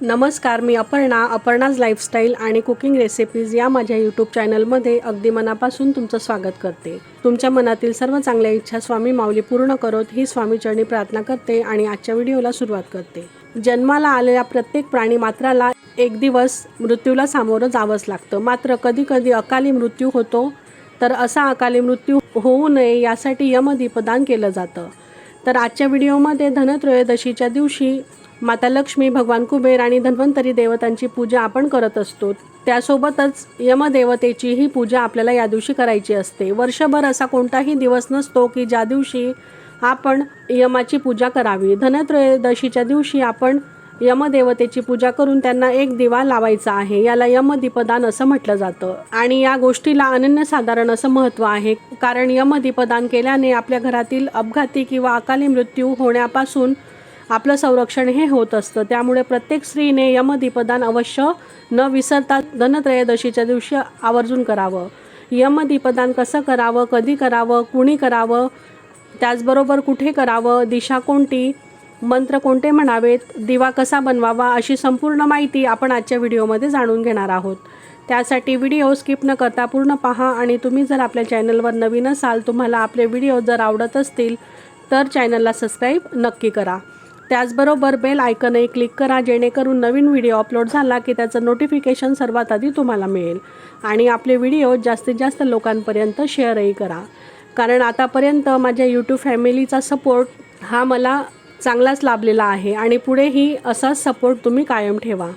नमस्कार मी अपर्णा अपर्णाज लाईफस्टाईल आणि कुकिंग रेसिपीज या माझ्या यूट्यूब चॅनलमध्ये अगदी मनापासून तुमचं स्वागत करते. तुमच्या मनातील सर्व चांगल्या इच्छा स्वामी माऊली पूर्ण करोत ही स्वामीचरणी प्रार्थना करते आणि आजच्या व्हिडिओला सुरुवात करते. जन्माला आलेल्या प्रत्येक प्राणी मात्राला एक दिवस मृत्यूला सामोरं जावंच लागतं. मात्र कधी कधी अकाली मृत्यू होतो तर असा अकाली मृत्यू होऊ नये यासाठी यमदीपदान केलं जातं. तर आजच्या व्हिडिओमध्ये धनत्रयोदशीच्या दिवशी माता लक्ष्मी भगवान कुबेर आणि धन्वंतरी देवतांची पूजा आपण करत असतो. त्यासोबतच यमदेवतेचीही पूजा आपल्याला या दिवशी करायची असते. वर्षभर असा कोणताही दिवस नसतो की ज्या दिवशी आपण यमाची पूजा करावी. धनत्रयोदशीच्या दिवशी आपण यमदेवतेची पूजा करून त्यांना एक दिवा लावायचा आहे. याला यमदीपदान असं म्हटलं जातं. आणि या गोष्टीला अनन्यसाधारण असं महत्त्व आहे. कारण यमदीपदान केल्याने आपल्या घरातील अपघाती किंवा अकाली मृत्यू होण्यापासून आपलं संरक्षण हे होत असतं. त्यामुळे प्रत्येक स्त्रीने यमदीपदान अवश्य न विसरता धनत्रयोदशीच्या दिवशी आवर्जून करावं. यमदीपदान कसं करावं कधी करावं कुणी करावं त्याचबरोबर कुठे करावं दिशा कोणती मंत्र कोणते म्हणावेत दिवा कसा बनवावा अशी संपूर्ण माहिती आपण आजच्या व्हिडिओमध्ये जाणून घेणार आहोत. त्यासाठी व्हिडिओ स्किप न करता पूर्ण पहा आणि तुम्ही जर आपल्या चॅनलवर नवीन असाल तुम्हाला आपले व्हिडिओ जर आवडत असतील तर चॅनलला सबस्क्राईब नक्की करा. त्याचबरोबर बेल आयकनही क्लिक करा जेणेकरून नवीन व्हिडिओ अपलोड झाला की त्याचं नोटिफिकेशन सर्वात आधी तुम्हाला मिळेल. आणि आपले व्हिडिओ जास्तीत जास्त लोकांपर्यंत शेअरही करा. कारण आतापर्यंत माझ्या यूट्यूब फॅमिलीचा सपोर्ट हा मला चांगलाच लाभलेला आहे आणि पुढेही असाच सपोर्ट तुम्ही कायम ठेवा.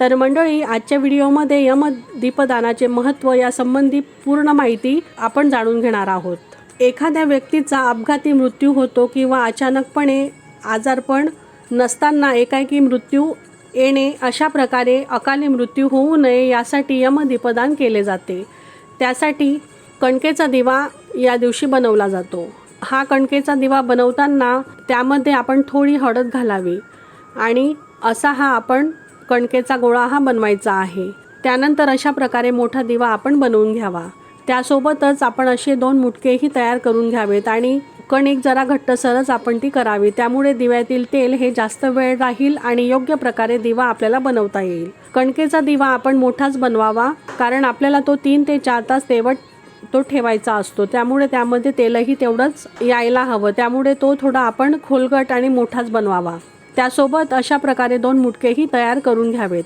तर मंडळी आजच्या व्हिडिओमध्ये यम दीपदानाचे महत्त्व यासंबंधी पूर्ण माहिती आपण जाणून घेणार आहोत. एखाद्या व्यक्तीचा अपघाती मृत्यू होतो किंवा अचानकपणे आजारपण नसताना एकाएकी मृत्यू येणे अशा प्रकारे अकाली मृत्यू होऊ नये यासाठी यमदीपदान केले जाते. त्यासाठी कणकेचा दिवा या दिवशी बनवला जातो. हा कणकेचा दिवा बनवताना त्यामध्ये आपण थोडी हळद घालावी आणि असा हा आपण कणकेचा गोळा हा बनवायचा आहे. त्यानंतर अशा प्रकारे मोठा दिवा आपण बनवून घ्यावा. त्यासोबतच आपण असे दोन मुटकेही तयार करून घ्यावेत आणि कणिक जरा घट्टसरच आपण ती करावी. त्यामुळे दिव्यातील तेल हे जास्त वेळ राहील आणि योग्य प्रकारे दिवा आपल्याला बनवता येईल. कणकेचा दिवा आपण मोठाच बनवावा कारण आपल्याला तो तीन ते चार तास तेवट तो ठेवायचा असतो. त्यामुळे त्यामध्ये तेलही तेवढंच यायला हवं. त्यामुळे तो थोडा आपण खोलगट आणि मोठाच बनवावा. त्यासोबत अशा प्रकारे दोन मुटकेही तयार करून घ्यावेत.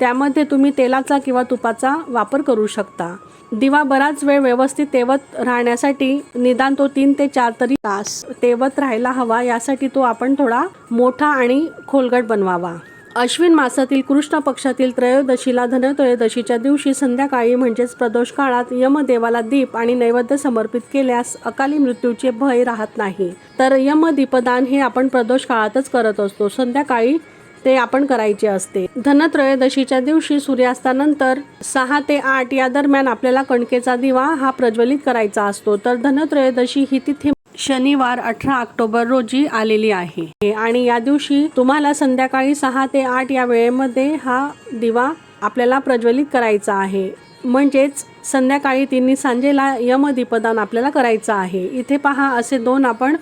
त्यामध्ये तुम्ही तेलाचा किंवा तुपाचा वापर करू शकता. दिवा बराच वेळ व्यवस्थित तेवत राहण्यासाठी निदान तो तीन ते चार तरी तास तेवत राहायला हवा. यासाठी तो आपण थोडा मोठा आणि खोलगट बनवावा. अश्विन मासातील कृष्ण पक्षातील त्रयोदशीला धनत्रयोदशीच्या दिवशी संध्याकाळी म्हणजेच प्रदोष काळात यमदेवाला दीप आणि नैवेद्य समर्पित केल्यास अकाली मृत्यूचे भय राहत नाही. तर यमदीपदान हे आपण प्रदोष काळातच करत असतो. संध्याकाळी ते आपण करायचे असते. धनत्रयोदशीच्या दिवशी सूर्यास्तानंतर सहा ते आठ या दरम्यान आपल्याला कणकेचा दिवा हा प्रज्वलित करायचा असतो. तर धनत्रयोदशी ही तिथे शनिवार अठरा ऑक्टोबर रोजी आलेली आहे. आणि या दिवशी तुम्हाला संध्याकाळी सहा ते आठ या वेळेमध्ये हा दिवा आपल्याला प्रज्वलित करायचा आहे. म्हणजेच संध्याकाळी तिन्ही सांजेला यमदीपदान आपल्याला करायचं आहे. इथे पहा असे दोन आपण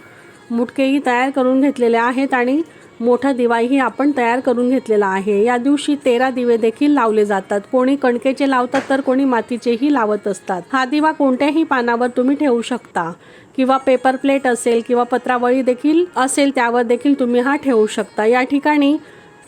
मुटकेही तयार करून घेतलेले आहेत आणि मोठा दिवाही आपण तयार करून घेतलेला आहे. या दिवशी तेरा दिवे देखील लावले जातात. कोणी कणकेचे लावतात तर कोणी मातीचेही लावत असतात. हा दिवा कोणत्याही पानावर तुम्ही ठेवू शकता. किंवा पेपर प्लेट असेल किंवा पत्रावळी देखील असेल त्यावर देखील तुम्ही हा ठेवू शकता. या ठिकाणी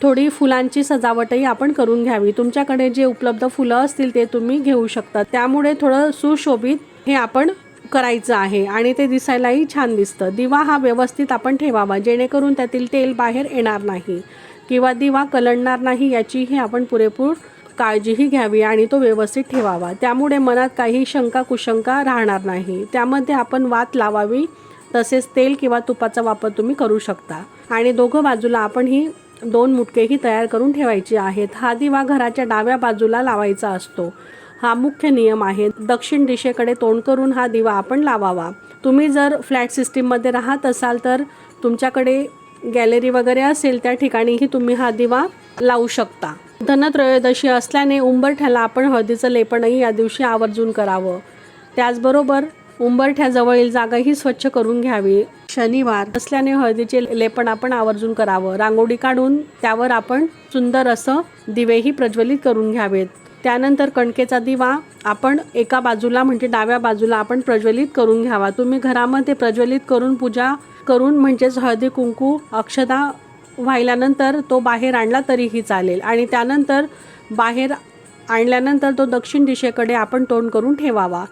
थोडी फुलांची सजावटही आपण करून घ्यावी. तुमच्याकडे जे उपलब्ध फुलं असतील ते तुम्ही घेऊ शकता. त्यामुळे थोडं सुशोभित हे आपण करायचं आहे आणि ते दिसायलाही छान दिसतं. दिवा हा व्यवस्थित आपण ठेवावा जेणेकरून त्यातील तेल बाहेर येणार नाही किंवा दिवा कलंडणार नाही याचीही आपण पुरेपूर काळजीही घ्यावी आणि तो व्यवस्थित ठेवावा. त्यामुळे मनात काही शंका कुशंका राहणार नाही. त्यामध्ये आपण वात लावावी तसेच तेल किंवा तुपाचा वापर तुम्ही करू शकता. आणि दोघं बाजूला आपण ही दोन मुटकेही तयार करून ठेवायची आहेत. हा दिवा घराच्या डाव्या बाजूला लावायचा असतो. हा मुख्य नियम आहे. दक्षिण दिशेकडे तोंड करून हा दिवा आपण लावावा. तुम्ही जर फ्लॅट सिस्टीममध्ये राहत असाल तर तुमच्याकडे गॅलरी वगैरे असेल त्या ठिकाणीही तुम्ही हा दिवा लावू शकता. धनत्रयोदशी असल्याने उंबरठ्याला आपण हळदीचं लेपणही या दिवशी आवर्जून करावं. त्याचबरोबर उंबरठ्याजवळील जागाही स्वच्छ करून घ्यावी. शनिवार असल्याने हळदीचे लेपण आपण आवर्जून करावं. रांगोळी काढून त्यावर आपण सुंदर असं दिवेही प्रज्वलित करून घ्यावेत. त्यानंतर कणकेचा दिवा आपण एका बाजूला म्हणजे डाव्या बाजूला आपण प्रज्वलित करून घ्यावा. तुम्ही घरामध्ये प्रज्वलित करून पूजा करून म्हणजेच हळदी कुंकू अक्षदा वाहिल्यानंतर तो बाहेर आणला तरीही चालेल. आणि त्यानंतर बाहेर आणल्यानंतर तो दक्षिण दिशेकडे आपण तोंड करून ठेवावा.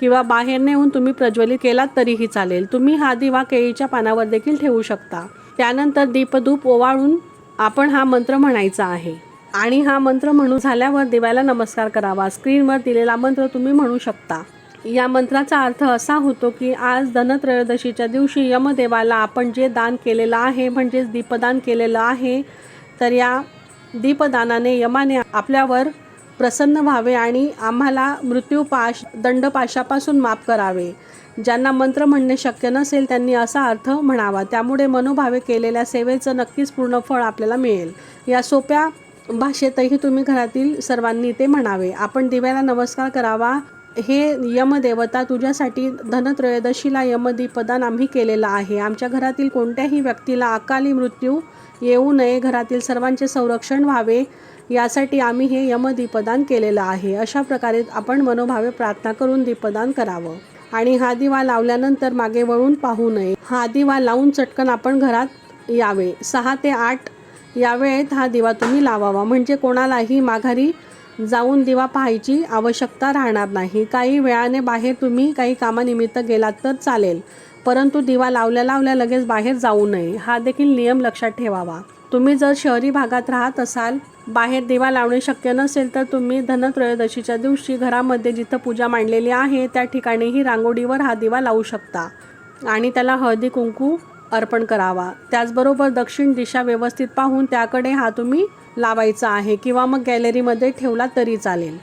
किंवा बाहेर नेऊन तुम्ही प्रज्वलित केलात तरीही चालेल. तुम्ही हा दिवा केळीच्या पानावर देखील ठेवू शकता. त्यानंतर दीपधूप ओवाळून आपण हा मंत्र म्हणायचा आहे. आणि हा मंत्र म्हणू झाल्यावर देवाला नमस्कार करावा. स्क्रीनवर दिलेला मंत्र तुम्ही म्हणू शकता. या मंत्राचा अर्थ असा होतो की आज धनत्रयोदशीच्या दिवशी यमदेवाला आपण जे दान केलेलं आहे म्हणजेच दीपदान केलेलं आहे तर या दीपदानाने यमाने आपल्यावर प्रसन्न व्हावे आणि आम्हाला मृत्यूपाश दंडपाशापासून माफ करावे. ज्यांना मंत्र म्हणणे शक्य नसेल त्यांनी असा अर्थ म्हणावा. त्यामुळे मनोभावे केलेल्या सेवेचं नक्कीच पूर्ण फळ आपल्याला मिळेल. या सोप्या भाषेतही तुम्ही घरातील सर्वांनी ते म्हणावे. आपण दिव्याला नमस्कार करावा. हे यमदेवता तुझ्यासाठी धनत्रयोदशीला यमदीपदान आम्ही केलेलं आहे. आमच्या घरातील कोणत्याही व्यक्तीला अकाली मृत्यू येऊ नये. घरातील सर्वांचे संरक्षण व्हावे. यासाठी आम्ही हे यमदीपदान केलेलं आहे. अशा प्रकारे आपण मनोभावे प्रार्थना करून दीपदान करावं. आणि हा दिवा लावल्यानंतर मागे वळून पाहू नये. हा दिवा लावून चटकन आपण घरात यावे. सहा ते आठ या वेळेत हा दिवा तुम्ही लावावा. म्हणजे कोणालाही माघारी जाऊन दिवा पाहायची आवश्यकता राहणार नाही. काही वेळाने बाहेर तुम्ही काही कामानिमित्त गेलात तर चालेल. परंतु दिवा लावल्या लावल्या लगेच बाहेर जाऊ नये. हा देखील नियम लक्षात ठेवावा. तुम्ही जर शहरी भागात राहत असाल बाहेर दिवा लावणे शक्य नसेल तर तुम्ही धनत्रयोदशीच्या दिवशी घरामध्ये जिथं पूजा मांडलेली आहे त्या ठिकाणीही रांगोळीवर हा दिवा लावू शकता. आणि त्याला हळदी कुंकू अर्पण करावा. त्याचबरोबर दक्षिण दिशा व्यवस्थित पाहून त्याकडे हा तुम्ही लावायचा आहे किंवा मग गॅलरीमध्ये ठेवला तरी चालेल.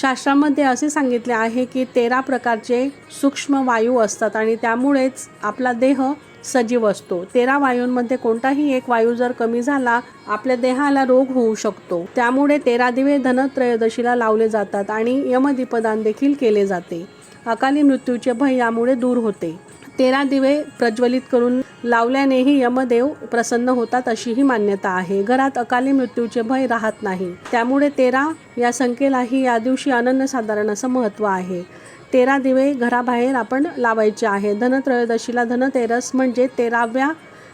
शास्त्रामध्ये असे सांगितले आहे की तेरा प्रकारचे सूक्ष्म वायू असतात आणि त्यामुळेच आपला देह सजीव असतो. तेरा वायूंमध्ये कोणताही एक वायू जर कमी झाला आपल्या देहाला रोग होऊ शकतो. त्यामुळे तेरा दिवे धनत्रयोदशीला लावले जातात आणि यमदीपदान देखील केले जाते. अकाली मृत्यूचे भय यामुळे दूर होते. तेरा दिवे प्रज्वलित करून लावल्यानेही यमदेव प्रसन्न होतात अशीही मान्यता आहे. घरात अकाली मृत्यूचे भय राहत नाही. त्यामुळे तेरा या संख्येलाही या दिवशी अनन्यसाधारण असं महत्त्व आहे. तेरा दिवे घराबाहेर आपण लावायचे आहे. धनत्रयोदशीला धनतेरस म्हणजे तेराव्या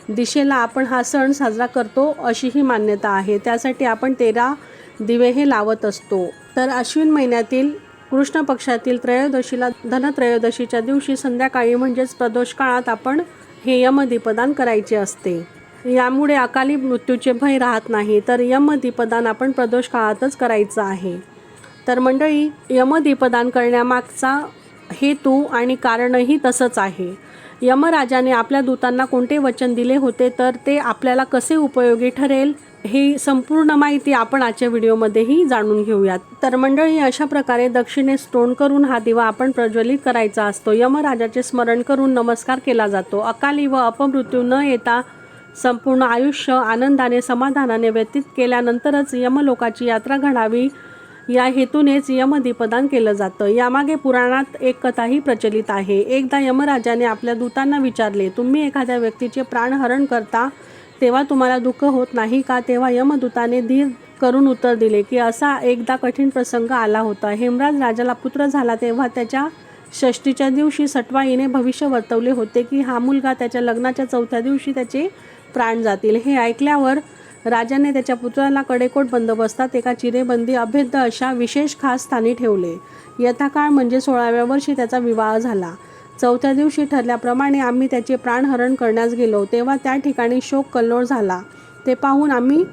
दिशेला आपण हा सण साजरा करतो अशीही मान्यता आहे. त्यासाठी आपण तेरा दिवे हे लावत असतो. तर अश्विन महिन्यातील कृष्ण पक्षातील त्रयोदशीला धनत्रयोदशीच्या दिवशी संध्याकाळी म्हणजेच प्रदोष काळात आपण हे यमदीपदान करायचे असते. यामुळे अकाली मृत्यूचे भय राहत नाही तर यमदीपदान आपण प्रदोष काळातच करायचं आहे. तर मंडळी यमदीपदान करण्यामागचा हेतू आणि कारणही तसंच आहे. यमराजाने आपल्या दूतांना कोणते वचन दिले होते तर ते आपल्याला कसे उपयोगी ठरेल? ही संपूर्ण माहिती आपण आजच्या व्हिडिओमध्येही जाणून घेऊयात. तर मंडळी अशा प्रकारे दक्षिणेस तोंड करून हा दिवा आपण प्रज्वलित करायचा असतो. यमराजाचे स्मरण करून नमस्कार केला जातो. अकाली व अपमृत्यू न येता संपूर्ण आयुष्य आनंदाने समाधानाने व्यतीत केल्यानंतरच यमलोकाची यात्रा घडावी. या हेतूनेच यमदीपदान केलं जातं. यामागे पुराणात एक कथाही प्रचलित आहे. एकदा यमराजाने आपल्या दूतांना विचारले तुम्ही एखाद्या व्यक्तीचे प्राणहरण करता तेव्हा तुम्हाला दुःख होत नाही का? तेव्हा यमदूताने धीर करून उत्तर दिले की असा एकदा कठीण प्रसंग आला होता. हेमराज राजाला पुत्र झाला तेव्हा त्याच्या षष्टीच्या दिवशी सटवाईने भविष्य वर्तवले होते की हा मुलगा त्याच्या लग्नाच्या चौथ्या दिवशी त्याचे प्राण जातील. हे ऐकल्यावर राजाने त्याच्या पुत्राला कडेकोट बंदोबस्तात एका चिरेबंदी अभेद्य अशा विशेष खास स्थानी ठेवले. यथाकाळ म्हणजे सोळाव्या वर्षी त्याचा विवाह झाला. चौथ्या दिवशी ठरल्याप्रमाणे आम्ही त्याचे प्राणहरण करण्यास गेलो. तेव्हा त्या ठिकाणी शोक कल्लोळ झाला. ते पाहून आम्ही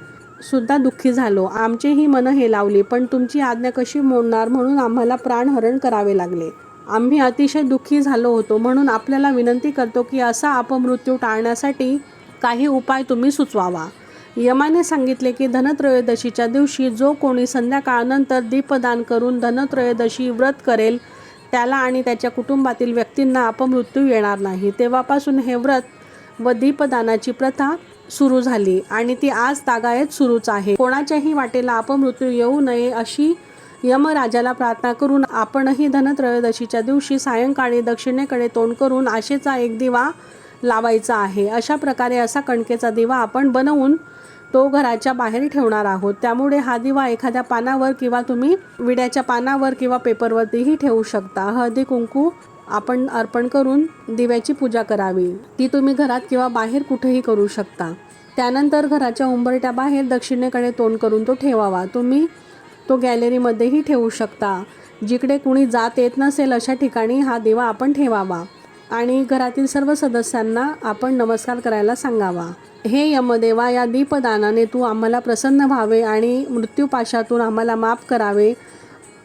सुद्धा दुःखी झालो. आमचेही मन हे लावली पण तुमची आज्ञा कशी मोडणार म्हणून आम्हाला प्राणहरण करावे लागले. आम्ही अतिशय दुःखी झालो होतो. म्हणून आपल्याला विनंती करतो की असा अपमृत्यू टाळण्यासाठी काही उपाय तुम्ही सुचवावा. यमाने सांगितले की धनत्रयोदशीच्या दिवशी जो कोणी संध्याकाळनंतर दीपदान करून धनत्रयोदशी व्रत करेल त्याला आणि त्याच्या कुटुंबातील व्यक्तींना अपमृत्यू येणार नाही. तेव्हापासून हे व्रत व दीपदानाची प्रथा सुरू झाली आणि ती आज तागायत सुरूच आहे. कोणाच्याही वाटेला अपमृत्यू येऊ नये अशी यमराजाला प्रार्थना करून आपणही धनत्रयोदशीच्या दिवशी सायंकाळी दक्षिणेकडे तोंड करून आशेचा एक दिवा लावायचा आहे. अशा प्रकारे असा कणकेचा दिवा आपण बनवून तो घराच्या बाहेर ठेवणार आहोत. त्यामुळे हा दिवा एखाद्या पानावर किंवा तुम्ही विड्याच्या पानावर किंवा पेपरवरतीही ठेवू शकता. हळदी कुंकू आपण अर्पण करून दिव्याची पूजा करावी. ती तुम्ही घरात किंवा बाहेर कुठेही करू शकता. त्यानंतर घराच्या उंबरट्या बाहेर दक्षिणेकडे तोंड करून तो ठेवावा. तुम्ही तो गॅलरीमध्येही ठेवू शकता. जिकडे कुणी जात येत नसेल अशा ठिकाणी हा दिवा आपण ठेवावा. आणि घरातील सर्व सदस्यांना आपण नमस्कार करायला सांगावा. हे यमदेवा या दीपदानाने तू आम्हाला प्रसन्न व्हावे आणि मृत्यूपाशातून आम्हाला माफ करावे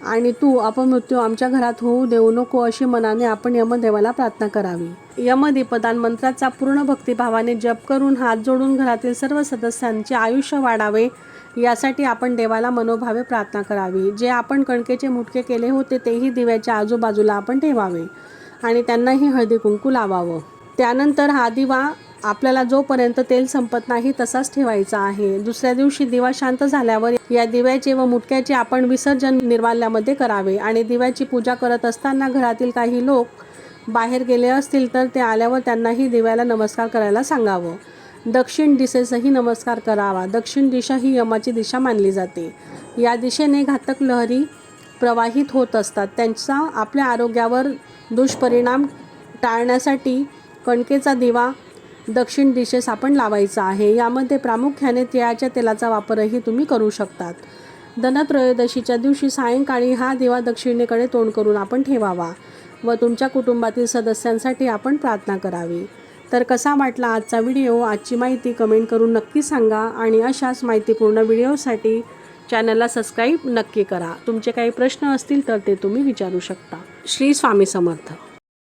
आणि तू आपण मृत्यू आमच्या घरात होऊ देऊ नको अशी मनाने आपण यमदेवाला प्रार्थना करावी. यमदीपदान मंत्राचा पूर्ण भक्तिभावाने जप करून हात जोडून घरातील सर्व सदस्यांचे आयुष्य वाढावे यासाठी आपण देवाला मनोभावे प्रार्थना करावी. जे आपण कणकेचे मुटके केले होते तेही दिव्याच्या आजूबाजूला आपण ठेवावे. आणि त्यांनाही हळदी कुंकू लावावं. त्यानंतर हा दिवा आपल्याला जोपर्यंत तेल संपत नाही तसाच ठेवायचा आहे. दुसऱ्या दिवशी दिवा शांत झाल्यावर या दिव्याचे व मुटक्याचे आपण विसर्जन निर्वाल्यामध्ये करावे आणि दिव्याची पूजा करत असताना घरातील काही लोक बाहेर गेले असतील तर ते आल्यावर त्यांनाही दिव्याला नमस्कार करायला सांगावं. दक्षिण दिशेसही नमस्कार करावा. दक्षिण दिशा ही यमाची दिशा मानली जाते. या दिशेने घातक लहरी प्रवाहित होत असतात. त्यांचा आपल्या आरोग्यावर दुष्परिणाम टाळण्यासाठी कणकेचा दिवा दक्षिण दिशेस आपण लावायचा आहे. यामध्ये प्रामुख्याने तिळाच्या तेलाचा वापरही तुम्ही करू शकतात. धनत्रयोदशीच्या दिवशी सायंकाळी हा दिवा दक्षिणेकडे तोंड करून आपण ठेवावा व तुमच्या कुटुंबातील सदस्यांसाठी आपण प्रार्थना करावी. तर कसा वाटला आजचा व्हिडिओ? आजची माहिती कमेंट करून नक्की सांगा आणि अशाच माहितीपूर्ण व्हिडिओसाठी चॅनलला सबस्क्राईब नक्की करा. तुमचे काही प्रश्न असतील तर ते तुम्ही विचारू शकता. श्री स्वामी समर्थ.